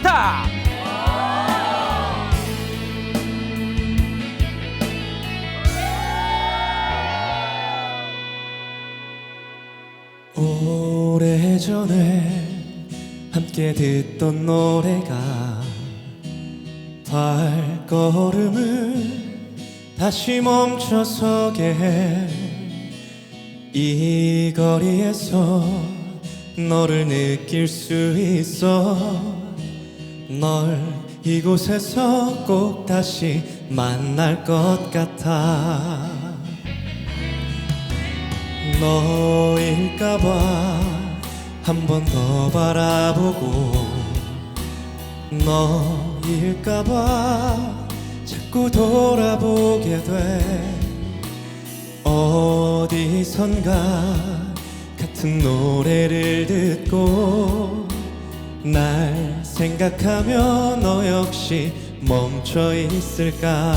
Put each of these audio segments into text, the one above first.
기타 오래전에 함께 듣던 노래가 발걸음을 다시 멈춰서게 해 이 거리에서 너를 느낄 수 있어 널 이곳에서 꼭 다시 만날 것 같아. 너일까봐 한 번 더 바라보고 너일까봐 자꾸 돌아보게 돼. 어디선가 같은 노래를 듣고 날 생각하며 너 역시 멈춰 있을까?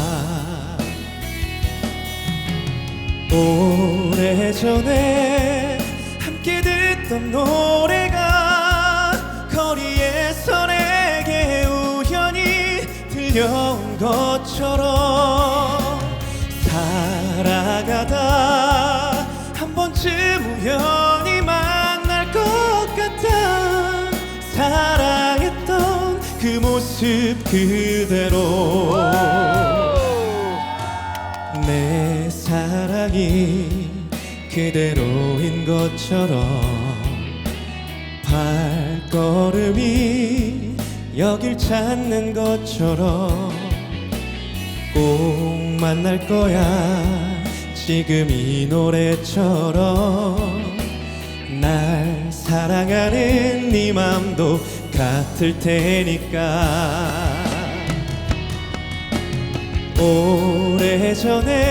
오래전에 함께 듣던 노래가 거리에서 내게 우연히 들려온 것처럼 살아가다 모습 그대로 내 사랑이 그대로인 것처럼 발걸음이 여길 찾는 것처럼 꼭 만날 거야. 지금 이 노래처럼 날 사랑하는 네 맘도 같을 테니까. 오래전에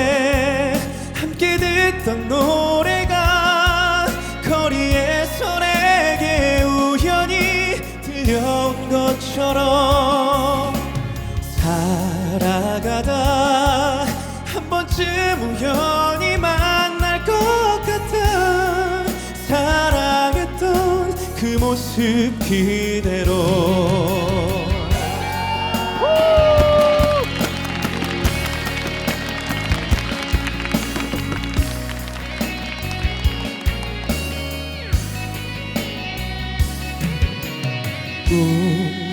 함께 듣던 노래가 거리에서 내게 우연히 들려온 것처럼 살아가다 한 번쯤 우연 모습 그대로.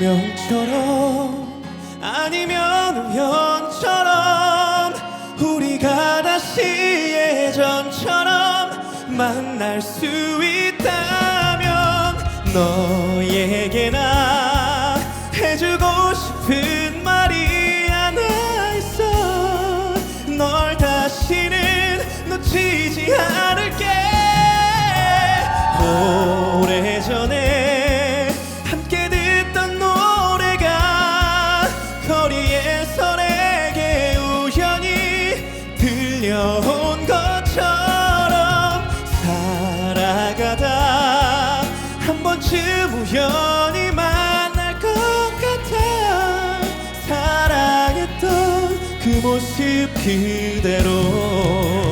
운명처럼 아니면 우연처럼 우리가 다시 예전처럼 만날 수 있다면 너에게 나 번쯤 우연히 만날 것 같아. 사랑했던 그 모습 그대로